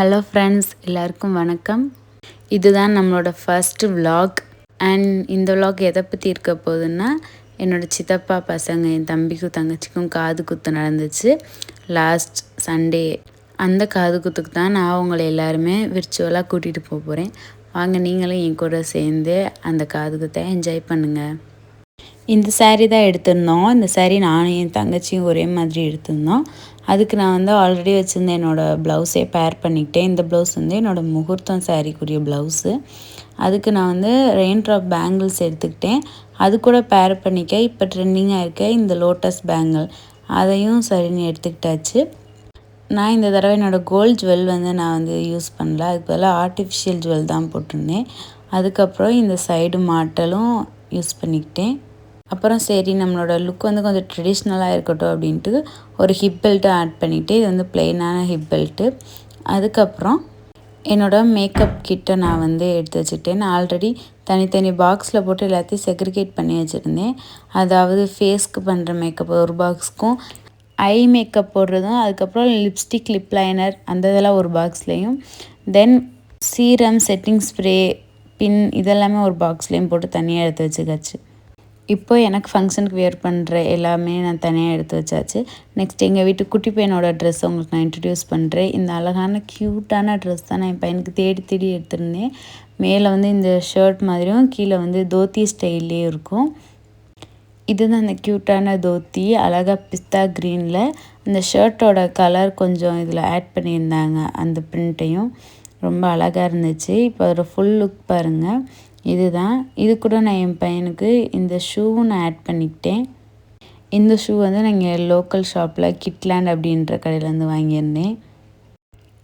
Hello friends எல்லாருக்கும் வணக்கம். இதுதான் நம்மளோட ஃபர்ஸ்ட் விலாக் அண்ட் இந்த விலாக் எதை பற்றி இருக்க போகுதுன்னா என்னோட சித்தப்பா பசங்க என் தம்பிக்கும் தங்கச்சிக்கும் காது குத்து நடந்துச்சு. லாஸ்ட் சண்டே அந்த காது குத்துக்கு தான் நான் உங்களை எல்லாருமே விர்ச்சுவலாக கூட்டிகிட்டு போக போகிறேன் வாங்க நீங்களும் என் கூட சேர்ந்து அந்த காது குத்தை என்ஜாய் பண்ணுங்கள் இந்த சாரீ தான் எடுத்திருந்தோம். இந்த சாரீ நானும் என் தங்கச்சியும் ஒரே மாதிரி எடுத்திருந்தோம். அதுக்கு நான் வந்து ஆல்ரெடி வச்சுருந்த என்னோடய ப்ளவுஸே பேர் பண்ணிக்கிட்டேன். இந்த ப்ளவுஸ் வந்து என்னோடய முகூர்த்தம் சாரீக்குரிய ப்ளவுஸு அதுக்கு நான் வந்து ரெயின் ட்ராப் பேங்கிள்ஸ் எடுத்துக்கிட்டேன். அது கூட பேர் பண்ணிக்க இப்போ ட்ரெண்டிங்காக இருக்க இந்த லோட்டஸ் பேங்கிள் அதையும் சரின்னு எடுத்துக்கிட்டாச்சு. நான் இந்த தடவை என்னோடய கோல்ட் ஜுவல் வந்து நான் வந்து யூஸ் பண்ணல. அதுக்கு பதிலாக ஆர்டிஃபிஷியல் ஜுவல் தான் போட்டிருந்தேன். அதுக்கப்புறம் இந்த சைடு மாட்டலும் யூஸ் பண்ணிக்கிட்டேன். அப்புறம் சரி நம்மளோட லுக் வந்து கொஞ்சம் ட்ரெடிஷ்னலாக இருக்கட்டும் அப்படின்ட்டு ஒரு ஹிப் பெல்ட்டை ஆட் பண்ணிவிட்டு இது வந்து பிளெயினான ஹிப் பெல்ட்டு அதுக்கப்புறம் என்னோடய மேக்கப் கிட்டை நான் வந்து எடுத்து வச்சுட்டேன் நான் ஆல்ரெடி தனித்தனி பாக்ஸில் போட்டு எல்லாத்தையும் செக்ரிகேட் பண்ணி வச்சுருந்தேன். அதாவது ஃபேஸ்க்கு பண்ணுற மேக்கப் ஒரு பாக்ஸ்க்கும் ஐ மேக்கப் போடுறதும் அதுக்கப்புறம் லிப்ஸ்டிக் லிப் லைனர் அந்த இதெல்லாம் ஒரு பாக்ஸ்லேயும் தென் சீரம் செட்டிங் ஸ்ப்ரே பின் இதெல்லாமே ஒரு பாக்ஸ்லேயும் போட்டு தனியாக எடுத்து வச்சுக்காச்சு இப்போ எனக்கு ஃபங்க்ஷனுக்கு வியர் பண்ணுற எல்லாமே நான் தனியாக எடுத்து வச்சாச்சு. நெக்ஸ்ட் எங்கள் வீட்டு குட்டி பையனோட ட்ரெஸ் உங்களுக்கு நான் இன்ட்ரடியூஸ் பண்ணுறேன் இந்த அழகான க்யூட்டான ட்ரெஸ் தான் நான் என் பையனுக்கு தேடி தேடி எடுத்திருந்தேன். மேலே வந்து இந்த ஷர்ட் மாதிரியும் கீழே வந்து தோத்தி ஸ்டைல்லே இருக்கும். இதுதான் அந்த க்யூட்டான தோத்தி அழகாக பிஸ்தா க்ரீனில் அந்த ஷர்ட்டோட கலர் கொஞ்சம் இதில் ஆட் பண்ணியிருந்தாங்க அந்த பிரிண்ட்டையும் ரொம்ப அழகாக இருந்துச்சு. இப்போ ஒரு ஃபுல் லுக் பாருங்கள் இதுதான். இது கூட நான் என் பையனுக்கு இந்த ஷூவும் நான் ஆட் பண்ணிக்கிட்டேன். இந்த ஷூ வந்து நாங்கள் லோக்கல் ஷாப்பில் கிட்லேண்ட் அப்படின்ற கடையிலேருந்து வாங்கியிருந்தேன்.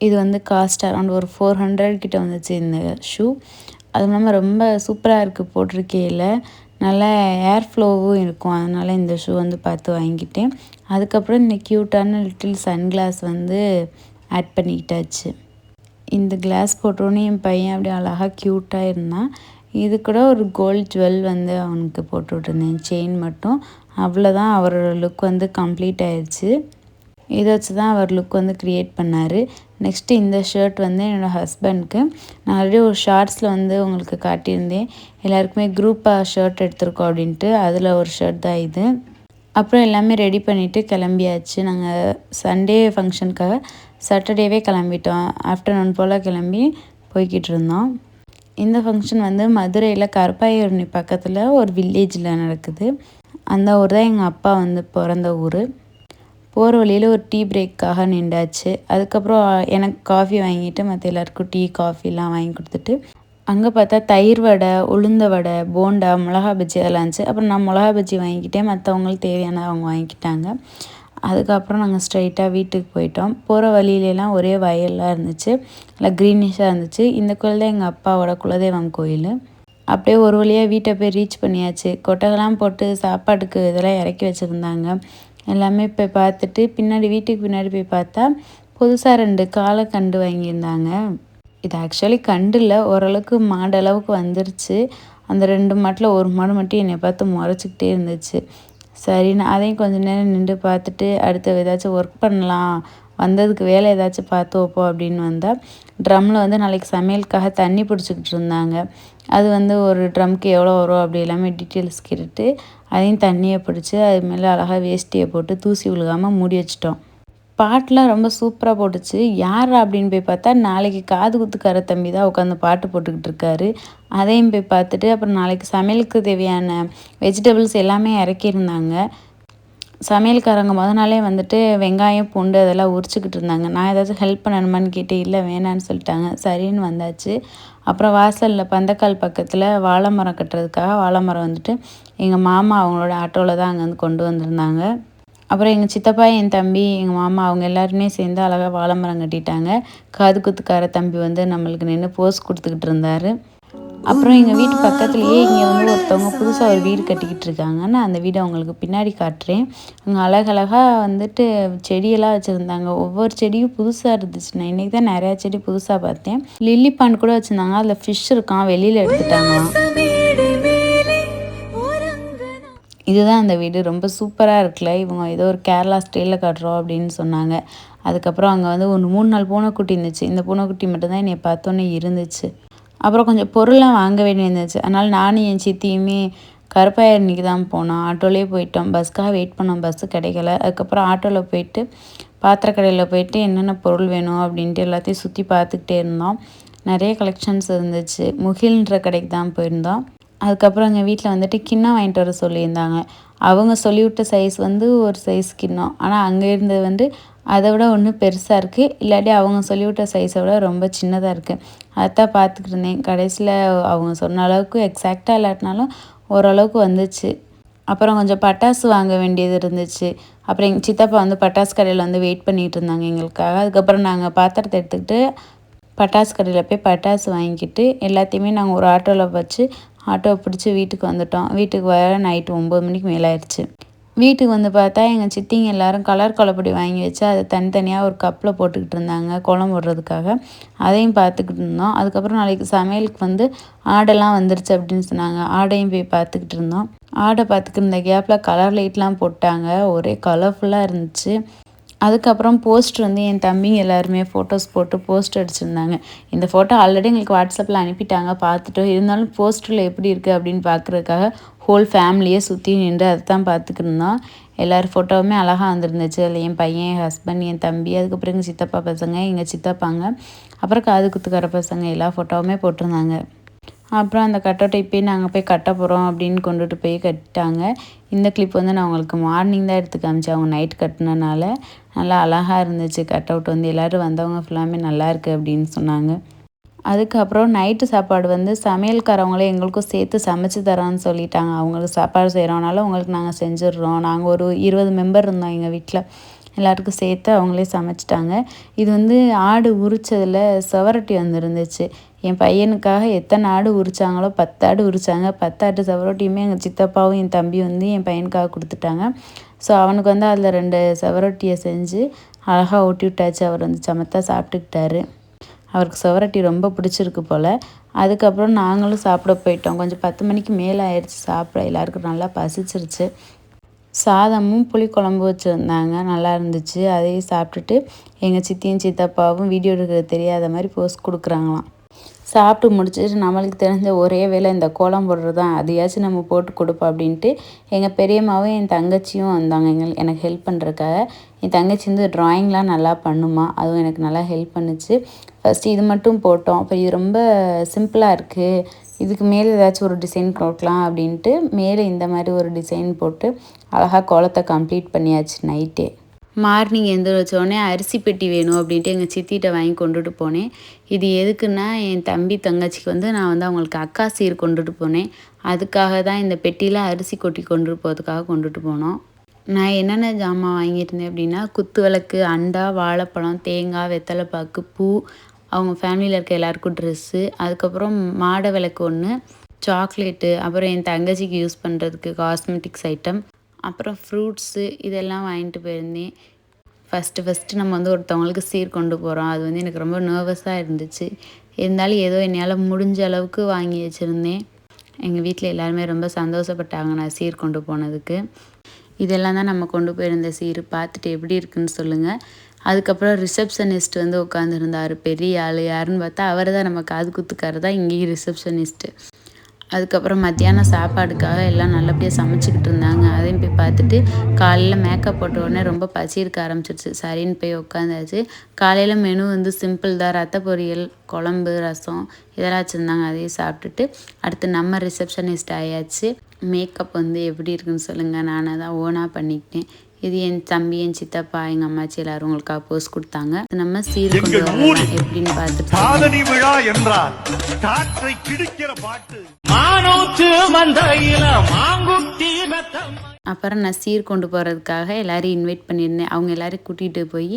இது வந்து காஸ்ட் அரௌண்ட் ஒரு ஃபோர் ஹண்ட்ரட் கிட்ட வந்துச்சு இந்த ஷூ அதுவும் இல்லாமல் ரொம்ப சூப்பராக இருக்குது போட்டிருக்கையில். நல்லா ஏர் ஃப்ளோவும் இருக்கும். அதனால் இந்த ஷூ வந்து பார்த்து வாங்கிட்டேன் அதுக்கப்புறம் இந்த க்யூட்டான லிட்டில் சன்கிளாஸ் வந்து ஆட் பண்ணிக்கிட்டாச்சு. இந்த கிளாஸ் போட்டோன்னே என் பையன் அப்படியே அழகாக க்யூட்டாக இருந்தான். இது கூட ஒரு கோல்ட் ஜுவல் வந்து அவனுக்கு போட்டு விட்டுருந்தேன் செயின் மட்டும். அவ்வளோதான் அவரோட லுக் வந்து கம்ப்ளீட் ஆயிடுச்சு. இதை வச்சு தான் அவர் லுக் வந்து க்ரியேட் பண்ணார். நெக்ஸ்ட்டு இந்த ஷர்ட் வந்து என்னோடய ஹஸ்பண்ட்க்கு நான் ஆல்ரெடி ஒரு ஷார்ட்ஸில் வந்து உங்களுக்கு காட்டியிருந்தேன். எல்லாருக்குமே குரூப்பாக ஷர்ட் எடுத்திருக்கோம் அப்படின்ட்டு. அதில் ஒரு ஷர்ட் தான் இது. அப்புறம் எல்லாமே ரெடி பண்ணிவிட்டு கிளம்பியாச்சு. நாங்கள் சண்டே ஃபங்க்ஷனுக்காக சாட்டர்டேவே கிளம்பிட்டோம். ஆஃப்டர்நூன் போல் கிளம்பி போய்கிட்டு இருந்தோம். இந்த ஃபங்க்ஷன் வந்து மதுரையில் கருப்பாயூரணி பக்கத்தில் ஒரு வில்லேஜில் நடக்குது. அந்த ஊர் தான் எங்கள் அப்பா வந்து பிறந்த ஊர். போகிற வழியில் ஒரு டீ பிரேக்காக நின்றாச்சு. அதுக்கப்புறம் எனக்கு காஃபி வாங்கிட்டு மற்ற எல்லாருக்கும் டீ காஃபிலாம் வாங்கி கொடுத்துட்டு அங்கே பார்த்தா தயிர் வடை உளுந்த வடை போண்டா மிளகா பஜ்ஜி அதெல்லாம் இருந்துச்சு. அப்புறம் நான் மிளகா பஜ்ஜி வாங்கிக்கிட்டேன். மற்றவங்களுக்கு தேவையான அவங்க வாங்கிக்கிட்டாங்க. அதுக்கப்புறம் நாங்கள் ஸ்ட்ரைட்டாக வீட்டுக்கு போயிட்டோம். போகிற வழியிலலாம் ஒரே வயல்லாம் இருந்துச்சு. நல்லா க்ரீனிஷாக இருந்துச்சு. இந்த கோயில் தான் எங்கள் அப்பாவோட குலதெய்வம் கோயில். அப்படியே ஒரு வழியாக வீட்டை போய் ரீச் பண்ணியாச்சு. கொட்டகெல்லாம் போட்டு சாப்பாட்டுக்கு இதெல்லாம் இறக்கி வச்சுருந்தாங்க. எல்லாமே போய் பார்த்துட்டு பின்னாடி வீட்டுக்கு பின்னாடி போய் பார்த்தா புதுசாக ரெண்டு காலை கண்டு வாங்கியிருந்தாங்க. இது ஆக்சுவலி கண்டில் ஓரளவுக்கு மாடளவுக்கு வந்துருச்சு. அந்த ரெண்டு மாட்டில் ஒரு மாடு மட்டும் என்னை பார்த்து முறைச்சிக்கிட்டே இருந்துச்சு. சரின்னு அதையும் கொஞ்ச நேரம் நின்று பார்த்துட்டு அடுத்து ஏதாச்சும் ஒர்க் பண்ணலாம். வந்ததுக்கு வேலை ஏதாச்சும் பார்த்து வைப்போம் அப்படின்னு வந்தால் ட்ரம்மில் வந்து நாளைக்கு சமையலுக்காக தண்ணி பிடிச்சிக்கிட்டு இருந்தாங்க. அது வந்து ஒரு ட்ரம்க்கு எவ்வளோ வரும் அப்படி எல்லாமே டீட்டெயில்ஸ் கேட்டுட்டு அதையும் தண்ணியை பிடிச்சி அது மேலே அழகாக வேஷ்டியை போட்டு தூசி விழுகாமல் மூடி வச்சிட்டோம். பாட்டெலாம் ரொம்ப சூப்பராக போட்டுச்சு. யார் அப்படின்னு போய் பார்த்தா நாளைக்கு காது குத்துக்கார தம்பி தான் உட்காந்து பாட்டு போட்டுக்கிட்டு இருக்காரு. அதையும் போய் பார்த்துட்டு அப்புறம் நாளைக்கு சமையலுக்கு தேவையான வெஜிடபிள்ஸ் எல்லாமே இறக்கியிருந்தாங்க. சமையல்காரங்க முத நாளே வந்துட்டு வெங்காயம் பூண்டு அதெல்லாம் உரிச்சிக்கிட்டு இருந்தாங்க. நான் ஏதாச்சும் ஹெல்ப் பண்ணணுமான்னு கேட்டு இல்லை வேணான்னு சொல்லிட்டாங்க. சரின்னு வந்தாச்சு. அப்புறம் வாசலில் பந்தக்கால் பக்கத்தில் வாழை மரம் கட்டுறதுக்காக வாழை மரம் வந்துட்டு எங்கள் மாமா அவங்களோட ஆட்டோவில் தான் அங்கேருந்து கொண்டு வந்திருந்தாங்க. அப்புறம் எங்கள் சித்தப்பா என் தம்பி எங்கள் மாமா அவங்க எல்லாருமே சேர்ந்து அழகாக வாழை மரம் கட்டிட்டாங்க. காது குத்துக்கார தம்பி வந்து நம்மளுக்கு நின்று போஸ் கொடுத்துக்கிட்டு இருந்தார். அப்புறம் எங்கள் வீட்டு பக்கத்துலேயே இங்கே வந்து ஒருத்தவங்க புதுசாக ஒரு வீடு கட்டிக்கிட்டு இருக்காங்க. நான் அந்த வீடை அவங்களுக்கு பின்னாடி காட்டுறேன். அங்கே அழகழகாக வந்துட்டு செடியெல்லாம் வச்சுருந்தாங்க. ஒவ்வொரு செடியும் புதுசாக இருந்துச்சு. நான் இன்றைக்கி தான் நிறையா செடி புதுசாக பார்த்தேன். லில்லி பாண்ட் கூட வச்சுருந்தாங்க. அதில் ஃபிஷ் இருக்கான். வெளியில் எடுத்துட்டாங்களாம். இதுதான் அந்த வீடு. ரொம்ப சூப்பராக இருக்குல்ல? இவங்க ஏதோ ஒரு கேரளா ஸ்டைலில் கட்டுறோம் அப்படின்னு சொன்னாங்க. அதுக்கப்புறம் அங்கே வந்து ஒரு மூணு நாள் பூனைக்குட்டி இருந்துச்சு. இந்த பூனைக்குட்டி மட்டும்தான் என்னை பார்த்தோன்னே இருந்துச்சு. அப்புறம் கொஞ்சம் பொருள்லாம் வாங்க வேண்டியிருந்துச்சு அதனால் நானும் என் சித்தியுமே கருப்பாயரணிக்கு தான் போனோம். ஆட்டோலேயே போயிட்டோம். பஸ்க்காக வெயிட் பண்ணோம். பஸ்ஸு கிடைக்கல. அதுக்கப்புறம் ஆட்டோவில் போயிட்டு பாத்திர கடையில் போயிட்டு என்னென்ன பொருள் வேணும் அப்படின்ட்டு எல்லாத்தையும் சுற்றி பார்த்துக்கிட்டே இருந்தோம். நிறைய கலெக்ஷன்ஸ் இருந்துச்சு. முகில்ன்ற கடைக்கு தான் போயிருந்தோம். அதுக்கப்புறம் எங்கள் வீட்டில் வந்துட்டு கிண்ணம் வாங்கிட்டு வர சொல்லியிருந்தாங்க. அவங்க சொல்லிவிட்ட சைஸ் வந்து ஒரு சைஸ் கிண்ணம். ஆனால் அங்கே இருந்தது வந்து அதை விட ஒன்று பெருசாக இருக்குது இல்லாட்டி அவங்க சொல்லிவிட்ட சைஸை விட ரொம்ப சின்னதாக இருக்குது அதைத்தான் பார்த்துக்கிட்டு இருந்தேன். கடைசியில் அவங்க சொன்ன அளவுக்கு எக்ஸாக்டாக இல்லாட்டினாலும் ஓரளவுக்கு வந்துச்சு. அப்புறம் கொஞ்சம் பட்டாசு வாங்க வேண்டியது இருந்துச்சு. அப்புறம் எங்கள் சித்தப்பா வந்து பட்டாசு கடையில் வந்து வெயிட் பண்ணிகிட்டு இருந்தாங்க எங்களுக்காக. அதுக்கப்புறம் நாங்கள் பாத்திரத்தை எடுத்துக்கிட்டு பட்டாசு கடையில் போய் பட்டாசு வாங்கிக்கிட்டு எல்லாத்தையுமே நாங்கள் ஒரு ஆட்டோவில் வச்சு ஆட்டோவை பிடிச்சி வீட்டுக்கு வந்துட்டோம். வீட்டுக்கு வர நைட்டு ஒம்பது மணிக்கு மேலே ஆயிடுச்சு வீட்டுக்கு வந்து பார்த்தா எங்கள் சித்திங்க எல்லாரும் கலர் கொலப்பொடி வாங்கி வச்சு அதை தனித்தனியாக ஒரு கப்பில் போட்டுக்கிட்டு இருந்தாங்க குளம் போடுறதுக்காக அதையும் பார்த்துக்கிட்டு இருந்தோம். அதுக்கப்புறம் நாளைக்கு சமையலுக்கு வந்து ஆடெல்லாம் வந்துருச்சு அப்படின்னு சொன்னாங்க. ஆடையும் போய் பார்த்துக்கிட்டு இருந்தோம். ஆடை பார்த்துக்கிட்டு இருந்த கேப்பில் கலர் லைட்லாம் போட்டாங்க. ஒரே கலர்ஃபுல்லாக இருந்துச்சு. அதுக்கப்புறம் போஸ்ட் வந்து என் தம்பிங்க எல்லாருமே ஃபோட்டோஸ் போட்டு போஸ்ட் அடிச்சிருந்தாங்க. இந்த ஃபோட்டோ ஆல்ரெடி எங்களுக்கு வாட்ஸ்அப்பில் அனுப்பிட்டாங்க பார்த்துட்டோம் இருந்தாலும் போஸ்டரில் எப்படி இருக்குது அப்படின்னு பார்க்குறதுக்காக ஹோல் ஃபேமிலியே சுற்றி நின்று அதை தான் பார்த்துக்கிருந்தோம் எல்லார் ஃபோட்டோவுமே அழகாக வந்துருந்துச்சு. அதில் என் பையன் என் ஹஸ்பண்ட் என் தம்பி அதுக்கப்புறம் எங்கள் சித்தப்பா பசங்க எங்கள் சித்தப்பாங்க அப்புறம் காது குத்துக்கிற பசங்க எல்லா ஃபோட்டோவுமே போட்டிருந்தாங்க. அப்புறம் அந்த கட்டோட்டை போய் நாங்கள் போய் கட்ட போகிறோம் அப்படின்னு கொண்டுட்டு போய் கட்டிட்டாங்க. இந்த கிளிப் வந்து நான் உங்களுக்கு மார்னிங் தான் எடுத்து காமிச்சேன். அவங்க நைட் கட்டினனால நல்லா அழகாக இருந்துச்சு. கட் அவுட் வந்து எல்லோரும் வந்தவங்க ஃபுல்லாமே நல்லாயிருக்கு அப்படின்னு சொன்னாங்க. அதுக்கப்புறம் நைட்டு சாப்பாடு வந்து சமையல்காரவங்களே எங்களுக்கும் சேர்த்து சமைச்சு தரோன்னு சொல்லிட்டாங்க. அவங்களுக்கு சாப்பாடு செய்கிறோனால உங்களுக்கு நாங்கள் செஞ்சிடுறோம். நாங்கள் ஒரு இருபது மெம்பர் இருந்தோம் எங்கள் வீட்டில் எல்லாருக்கும் சேர்த்து அவங்களே சமைச்சிட்டாங்க. இது வந்து ஆடு உரிச்சதில் சுவரட்டி வந்துருந்துச்சு. என் பையனுக்காக எத்தனை ஆடு உரிச்சாங்களோ பத்து ஆடு உரிச்சாங்க. பத்து ஆட்டு செவரொட்டியுமே எங்கள் சித்தப்பாவும் என் தம்பி வந்து என் பையனுக்காக கொடுத்துட்டாங்க. ஸோ அவனுக்கு வந்து அதில் ரெண்டு செவரொட்டியை செஞ்சு அழகாக ஊட்டி விட்டாச்சு. அவர் வந்து சமத்தாக சாப்பிட்டுக்கிட்டாரு. அவருக்கு செவரட்டி ரொம்ப பிடிச்சிருக்கு போல். அதுக்கப்புறம் நாங்களும் சாப்பிட போயிட்டோம். கொஞ்சம் பத்து மணிக்கு மேலே ஆயிடுச்சு சாப்பிட. எல்லாருக்கும் நல்லா பசிச்சிருச்சு. சாதமும் புளிக்குழம்பு வச்சுருந்தாங்க. நல்லா இருந்துச்சு. அதையும் சாப்பிட்டுட்டு எங்கள் சித்தியும் சித்தப்பாவும் வீடியோ எடுக்க தெரியாத மாதிரி போஸ்ட் கொடுக்குறாங்களாம். சாப்பிட்டு முடிச்சுட்டு நம்மளுக்கு தெரிஞ்ச ஒரே வேலை இந்த கோலம் போடுறது தான் அதையாச்சும் நம்ம போட்டு கொடுப்போம் அப்படின்ட்டு எங்கள் பெரியம்மாவும் என் தங்கச்சியும் வந்தாங்க. எங்கள் எனக்கு ஹெல்ப் பண்ணுறக்காக என் தங்கச்சி வந்து ட்ராயிங்லாம் நல்லா பண்ணுமா? அதுவும் எனக்கு நல்லா ஹெல்ப் பண்ணுச்சு. ஃபஸ்ட்டு இது மட்டும் போட்டோம். அப்போ இது ரொம்ப சிம்பிளாக இருக்குது இதுக்கு மேலே ஏதாச்சும் ஒரு டிசைன் போட்டலாம் அப்படின்ட்டு மேலே இந்த மாதிரி ஒரு டிசைன் போட்டு அழகாக கோலத்தை கம்ப்ளீட் பண்ணியாச்சு நைட்டே மார்னிங் எழுந்திரிச்சோடனே அரிசி பெட்டி வேணும் அப்படின்ட்டு எங்கள் சித்திகிட்ட வாங்கி கொண்டுட்டு போனேன். இது எதுக்குன்னா என் தம்பி தங்கச்சிக்கு வந்து நான் வந்து அவங்களுக்கு அக்கா சீர் கொண்டுட்டு போனேன். அதுக்காக தான் இந்த பெட்டியில் அரிசி கொட்டி கொண்டுட்டு போகிறதுக்காக கொண்டுட்டு போனோம். நான் என்னென்ன ஜாமான் வாங்கியிருந்தேன் அப்படின்னா குத்து விளக்கு அண்டா வாழைப்பழம் தேங்காய் வெத்தலைப்பாக்கு பூ அவங்க ஃபேமிலியில் இருக்க எல்லாருக்கும் ட்ரெஸ்ஸு அதுக்கப்புறம் மாடை விளக்கு ஒன்று சாக்லேட்டு அப்புறம் என் தங்கச்சிக்கு யூஸ் பண்ணுறதுக்கு காஸ்மெட்டிக்ஸ் ஐட்டம் அப்புறம் ஃப்ரூட்ஸு இதெல்லாம் வாங்கிட்டு போயிருந்தேன். ஃபஸ்ட்டு ஃபஸ்ட்டு நம்ம வந்து ஒருத்தவங்களுக்கு சீர் கொண்டு போகிறோம் அது வந்து எனக்கு ரொம்ப நர்வஸாக இருந்துச்சு. இருந்தாலும் ஏதோ என்னால் முடிஞ்ச அளவுக்கு வாங்கி வச்சுருந்தேன். எங்கள் வீட்டில் எல்லாருமே ரொம்ப சந்தோஷப்பட்டாங்க நான் சீர் கொண்டு போனதுக்கு. இதெல்லாம் தான் நம்ம கொண்டு போயிருந்த சீர். பார்த்துட்டு எப்படி இருக்குன்னு சொல்லுங்கள் அதுக்கப்புறம் ரிசப்ஷனிஸ்ட் வந்து உட்காந்துருந்தார் பெரிய ஆள். யாருன்னு பார்த்தா அவர் தான் நம்ம காது குத்துக்காரர் தான் இங்கேயும் ரிசப்ஷனிஸ்ட்டு அதுக்கப்புறம் மத்தியானம் சாப்பாடுக்காக எல்லாம் நல்லபடியாக சமைச்சிக்கிட்டு இருந்தாங்க. அதையும் போய் பார்த்துட்டு காலையில் மேக்கப் போட்ட உடனே ரொம்ப பசி இருக்க ஆரம்பிச்சிருச்சு. சரின்னு போய் உட்காந்தாச்சு காலையில் மெனு வந்து சிம்பிள் தான். ரத்த பொரியல் குழம்பு ரசம் இதெல்லாம் வச்சுருந்தாங்க. அதையும் சாப்பிட்டுட்டு அடுத்து நம்ம ரிசப்ஷனிஸ்ட் ஆயாச்சு. மேக்கப் வந்து எப்படி இருக்குன்னு சொல்லுங்கள் நானே தான் ஓனாக பண்ணிக்கிட்டேன். இது என் தம்பி என் சித்தப்பா எங்க அம்மாச்சி எல்லாரும் உங்களுக்காக போஸ்ட் கொடுத்தாங்க. நம்ம சீர் கொண்டு எப்படின்னு பார்த்துட்டு சாதனை விழா என்றால் காற்றை கிழிக்கிற பாட்டு. அப்புறம் நான் சீர் கொண்டு போகிறதுக்காக எல்லாரையும் இன்வைட் பண்ணியிருந்தேன். அவங்க எல்லாரையும் கூட்டிகிட்டு போய்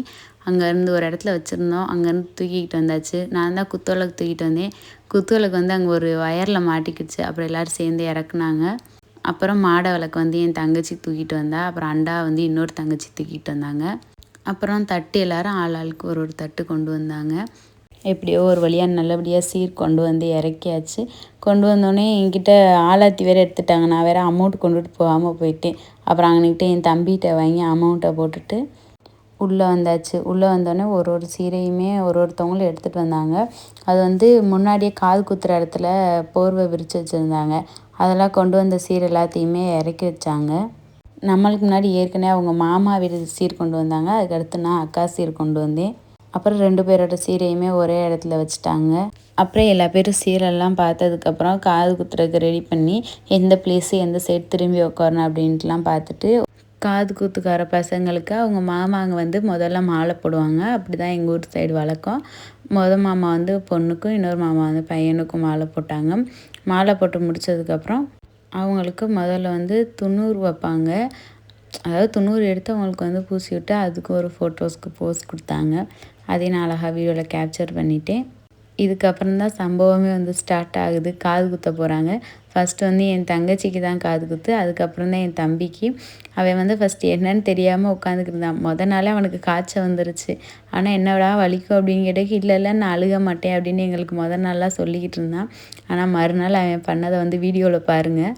அங்கேருந்து ஒரு இடத்துல வச்சுருந்தோம். அங்கேருந்து தூக்கிக்கிட்டு வந்தாச்சு. நான் தான் குத்தோலக்கு தூக்கிட்டு வந்தேன். குத்தோலக்கு வந்து அங்கே ஒரு வயரில் மாட்டிக்கிடுச்சு அப்புறம் எல்லோரும் சேர்ந்து இறக்குனாங்க. அப்புறம் மாடை விளக்கு வந்து என் தங்கச்சி தூக்கிட்டு வந்தா அப்புறம் அண்டா வந்து இன்னொரு தங்கச்சி தூக்கிட்டு வந்தாங்க. அப்புறம் தட்டு எல்லாரும் ஆள் ஆளுக்கு ஒரு ஒரு தட்டு கொண்டு வந்தாங்க. எப்படியோ ஒரு வழியாக நல்லபடியாக சீர் கொண்டு வந்து இறக்கியாச்சு. கொண்டு வந்தோடனே என்கிட்ட ஆளாத்தி வேறு எடுத்துட்டாங்க. நான் வேறு அமௌண்ட் கொண்டுட்டு போகாமல் போயிட்டேன். அப்புறம் அங்கன்கிட்ட என் தம்பிகிட்ட வாங்கி அமௌண்ட்டை போட்டுட்டு உள்ளே வந்தாச்சு. உள்ளே வந்தோடனே ஒரு ஒரு சீரையுமே ஒரு ஒருத்தவங்களும் எடுத்துகிட்டு வந்தாங்க. அது வந்து முன்னாடியே காது குத்துற இடத்துல போர்வை விரித்து வச்சுருந்தாங்க. அதெல்லாம் கொண்டு வந்த சீர் எல்லாத்தையுமே இறக்கி வச்சாங்க. நம்மளுக்கு முன்னாடி ஏற்கனவே அவங்க மாமா வீடு சீர் கொண்டு வந்தாங்க. அதுக்கடுத்து நான் அக்கா சீர் கொண்டு வந்தேன். அப்புறம் ரெண்டு பேரோட சீரையுமே ஒரே இடத்துல வச்சுட்டாங்க. அப்புறம் எல்லா பேரும் சீரெல்லாம் பார்த்ததுக்கப்புறம் காது குத்துறதுக்கு ரெடி பண்ணி எந்த பிளேஸு எந்த சைடு திரும்பி உட்காரணும் அப்படின்ட்டுலாம் பார்த்துட்டு காது குத்துக்கார பசங்களுக்கு அவங்க மாமாங்க வந்து முதல்ல மாலை போடுவாங்க. அப்படி தான் எங்கள் ஊர் சைடு வழக்கம். மொதல் மாமா வந்து பொண்ணுக்கும் இன்னொரு மாமா வந்து பையனுக்கும் மாலை போட்டாங்க. மாலை போட்டு முடித்ததுக்கப்புறம் அவங்களுக்கு முதல்ல வந்து துண்ணூறு வைப்பாங்க. அதாவது துண்ணூறு எடுத்து அவங்களுக்கு வந்து பூசி விட்டு அதுக்கு ஒரு ஃபோட்டோஸ்க்கு போஸ் கொடுத்தாங்க. அதையும் நான் அழகாக வீடியோவில் கேப்சர் பண்ணிட்டேன். இதுக்கப்புறம் தான் சம்பவமே வந்து ஸ்டார்ட் ஆகுது. காது குத்த போகிறாங்க ஃபஸ்ட்டு வந்து என் தங்கச்சிக்கு தான் காது குத்து. அதுக்கப்புறம் தான் என் தம்பிக்கு. அவன் வந்து ஃபஸ்ட்டு என்னன்னு தெரியாமல் உட்காந்துக்கிட்டு இருந்தான். நாளே அவனுக்கு காய்ச்சல் வந்துருச்சு. ஆனால் என்னடா வலிக்கும் அப்படின்னு கேட்டதுக்கு இல்லை இல்லை நான் அழுக மாட்டேன் அப்படின்னு எங்களுக்கு மொதல் நாளாக சொல்லிக்கிட்டு இருந்தான். ஆனால் மறுநாள் அவன் பண்ணதை வந்து வீடியோவில் பாருங்கள்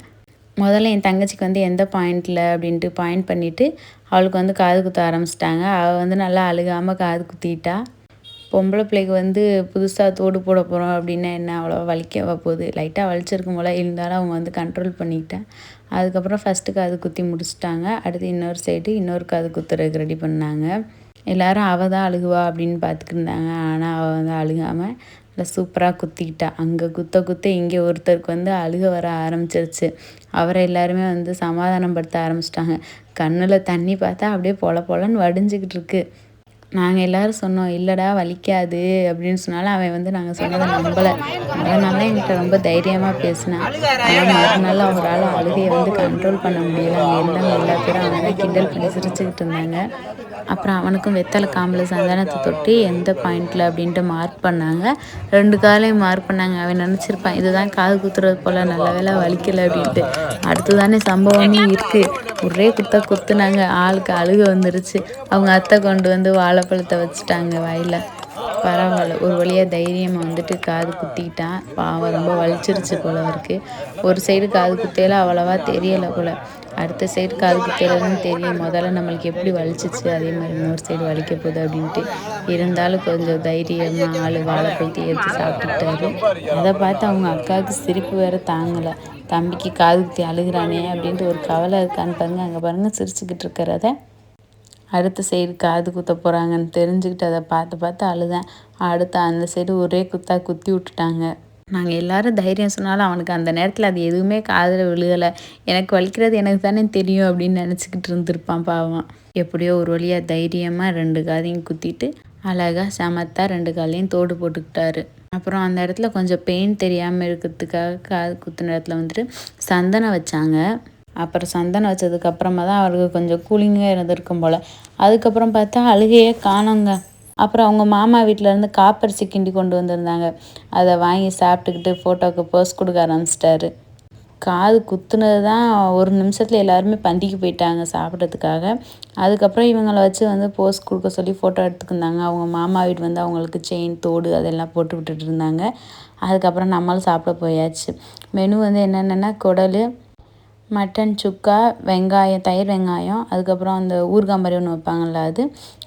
முதல்ல என் தங்கச்சிக்கு வந்து எந்த பாயிண்டில் அப்படின்ட்டு பாயிண்ட் பண்ணிவிட்டு அவளுக்கு வந்து காது குத்த ஆரம்பிச்சிட்டாங்க. அவள் வந்து நல்லா அழுகாமல் காது குத்திட்டா. பொம்பளை பிள்ளைக்கு வந்து புதுசாக தோடு போட போகிறோம் அப்படின்னா என்ன? அவ்வளோவா வலிக்க போகுது? லைட்டாக வலிச்சிருக்கும் போல் இருந்தாலும் அவங்க வந்து கண்ட்ரோல் பண்ணிக்கிட்டேன் அதுக்கப்புறம் ஃபஸ்ட்டு காது குத்தி முடிச்சிட்டாங்க. அடுத்து இன்னொரு சைடு இன்னொரு காது குத்துறதுக்கு ரெடி பண்ணாங்க. எல்லாரும் அவள் தான் அழுகுவா அப்படின்னு பார்த்துக்கிருந்தாங்க ஆனால் அவள் வந்து அழுகாமல் நல்லா சூப்பராக குத்திக்கிட்டா. அங்கே குத்த குத்த இங்கே ஒருத்தருக்கு வந்து அழுக வர ஆரம்பிச்சிருச்சு. அவரை எல்லாருமே வந்து சமாதானப்படுத்த ஆரம்பிச்சிட்டாங்க. கண்ணில் தண்ணி பார்த்தா அப்படியே பொல பொலன்னு வடிஞ்சிக்கிட்டு இருக்குது நாங்கள் எல்லோரும் சொன்னோம் இல்லைடா வலிக்காது அப்படின்னு சொன்னாலும் அவன் வந்து நாங்கள் சொன்னதை நம்பலை. அதனால என்கிட்ட ரொம்ப தைரியமாக பேசினான் ஆனால் மறுநாள் அவரால் அழுகையை வந்து கண்ட்ரோல் பண்ண முடியல. அவங்க இருந்தவங்க எல்லா பேரும் அவனை கிண்டல் பண்ணி சிரிச்சுக்கிட்டு இருந்தாங்க. அப்புறம் அவனுக்கும் வெத்தலை காம்பில் சந்தானத்தை தொட்டு எந்த பாயிண்டில் அப்படின்ட்டு மார்க் பண்ணாங்க. ரெண்டு காலையும் மார்க் பண்ணாங்க. அவன் நினச்சிருப்பான் இதுதான் காது குத்துறது போல் நல்ல வேலை வலிக்கலை அப்படின்ட்டு. அடுத்து தானே சம்பவமே இருக்குது ஒரே குத்த குத்துனாங்க. ஆளுக்கு அழுக வந்துருச்சு. அவங்க அத்தை கொண்டு வந்து வாழைப்பழத்தை வச்சுட்டாங்க வாயில். பரவாயில்ல. ஒரு வழியாக தைரியமாக வந்துட்டு காது குத்திக்கிட்டான் பாவம் ரொம்ப வலிச்சிருச்சு போல இருக்குது ஒரு சைடு காது குத்தையில அவ்வளோவா தெரியலை போல். அடுத்த சைடு காது குத்தையிலன்னு தெரியும் முதல்ல நம்மளுக்கு எப்படி வலிச்சிச்சு அதே மாதிரி இன்னொரு சைடு வலிக்க போகுது அப்படின்ட்டு இருந்தாலும் கொஞ்சம் தைரியமாக ஆள் வாழைப்பழத்தை எடுத்து சாப்பிட்டுட்டாரு. அதை பார்த்து அவங்க அக்காவுக்கு சிரிப்பு வேறு தாங்கலை. தம்பிக்கு காது குத்தி அழுகிறானே அப்படின்ட்டு ஒரு கவலை இருக்கான்னு பாருங்க. அங்கே பாருங்கள் சிரிச்சுக்கிட்டு இருக்கிறத அடுத்த சைடு காது குத்த போகிறாங்கன்னு தெரிஞ்சுக்கிட்டு அதை பார்த்து பார்த்து அழுதேன். அடுத்து அந்த சைடு ஒரே குத்தா குத்தி விட்டுட்டாங்க. நாங்கள் எல்லாரும் தைரியம் சொன்னாலும் அவனுக்கு அந்த நேரத்தில் அது எதுவுமே காதில் விழுகலை. எனக்கு வலிக்கிறது எனக்கு தானே தெரியும் அப்படின்னு நினச்சிக்கிட்டு இருந்திருப்பான் பாவம். எப்படியோ ஒரு வழியாக தைரியமாக ரெண்டு காதையும் குத்திட்டு அழகாக சமத்தா ரெண்டு காலையும் தோடு போட்டுக்கிட்டாரு. அப்புறம் அந்த இடத்துல கொஞ்சம் பெயின் தெரியாமல் இருக்கிறதுக்காக காது குத்துன இடத்துல வந்துட்டு சந்தனம் வச்சாங்க. அப்புறம் சந்தனம் வச்சதுக்கு அப்புறமா தான் அவருக்கு கொஞ்சம் கூலிங்காக இருந்திருக்கும் போல். அதுக்கப்புறம் பார்த்தா அழுகையே காணோங்க. அப்புறம் அவங்க மாமா வீட்டிலேருந்து காப்பரிசி கிண்டி கொண்டு வந்திருந்தாங்க. அதை வாங்கி சாப்பிட்டுக்கிட்டு ஃபோட்டோவுக்கு போஸ்ட் கொடுக்க ஆரம்பிச்சிட்டாரு. காது குத்துனது தான் ஒரு நிமிஷத்தில் எல்லாருமே பந்திக்கு போயிட்டாங்க சாப்பிட்றதுக்காக. அதுக்கப்புறம் இவங்களை வச்சு வந்து போஸ் கொடுக்க சொல்லி ஃபோட்டோ எடுத்துக்கிருந்தாங்க அவங்க மாமா வீடு வந்து அவங்களுக்கு செயின் தோடு அதெல்லாம் போட்டு விட்டுட்டு இருந்தாங்க. அதுக்கப்புறம் நம்மளும் சாப்பிட போயாச்சு. மெனு வந்து என்னென்னா குடல் மட்டன் சுக்கா வெங்காயம் தயிர் வெங்காயம் அதுக்கப்புறம் அந்த ஊறுகாய் மாதிரி ஒன்று வைப்பாங்கள்ல அது.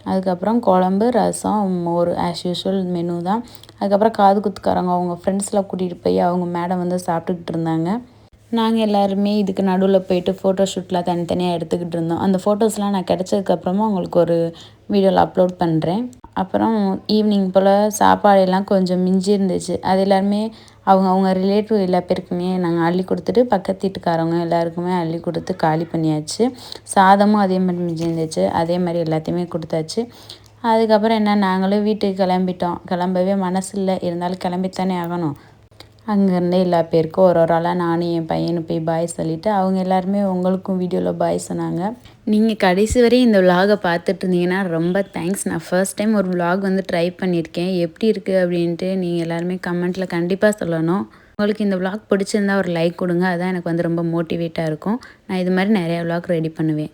அதுக்கப்புறம் குழம்பு ரசம் மோர் ஆஸ் யூஷுவல் மெனு தான். அதுக்கப்புறம் காது குத்துக்காரங்க அவங்க ஃப்ரெண்ட்ஸ்லாம் கூட்டிகிட்டு போய் அவங்க மேடம் வந்து சாப்பிட்டுக்கிட்டு இருந்தாங்க. நாங்கள் எல்லாருமே இதுக்கு நடுவில் போயிட்டு ஃபோட்டோ ஷூட்லாம் தனித்தனியாக எடுத்துக்கிட்டு இருந்தோம். அந்த ஃபோட்டோஸ்லாம் நான் கிடச்சதுக்கப்புறமா உங்களுக்கு ஒரு வீடியோவில் அப்லோட் பண்ணுறேன் அப்புறம் ஈவினிங் போல் சாப்பாடு எல்லாம் கொஞ்சம் மிஞ்சி இருந்துச்சு அது எல்லாருமே அவங்க அவங்க ரிலேட்டிவ் எல்லா பேருக்குமே நாங்கள் அள்ளி கொடுத்துட்டு பக்கத்து வீட்டுக்காரவங்க எல்லாருக்குமே அள்ளி கொடுத்து காலி பண்ணியாச்சு. சாதமும் அதே மாதிரி மிஞ்சிருந்துச்சு. அதே மாதிரி எல்லாத்தையுமே கொடுத்தாச்சு. அதுக்கப்புறம் என்ன நாங்களும் வீட்டுக்கு கிளம்பிட்டோம். கிளம்பவே மனசு இல்லை இருந்தாலும் கிளம்பித்தானே ஆகணும். அங்கேருந்தே எல்லா பேருக்கும் ஒரு ஒரு ஆளாக நானும் என் பையனு போய் பாய் சொல்லிவிட்டு அவங்க எல்லாருமே உங்களுக்கும் வீடியோவில் பாய் சொன்னாங்க. நீங்கள் கடைசி வரையும் இந்த விலாகை பார்த்துட்டு இருந்தீங்கன்னா ரொம்ப தேங்க்ஸ் நான் ஃபர்ஸ்ட் டைம் ஒரு விலாக் வந்து ட்ரை பண்ணியிருக்கேன். எப்படி இருக்குது அப்படின்ட்டு நீங்கள் எல்லாருமே கமெண்ட்டில் கண்டிப்பாக சொல்லணும். உங்களுக்கு இந்த விலாக் பிடிச்சிருந்தா ஒரு லைக் கொடுங்க. அதான் எனக்கு வந்து ரொம்ப மோட்டிவேட்டாக இருக்கும். நான் இது மாதிரி நிறையா விலாக் ரெடி பண்ணுவேன்.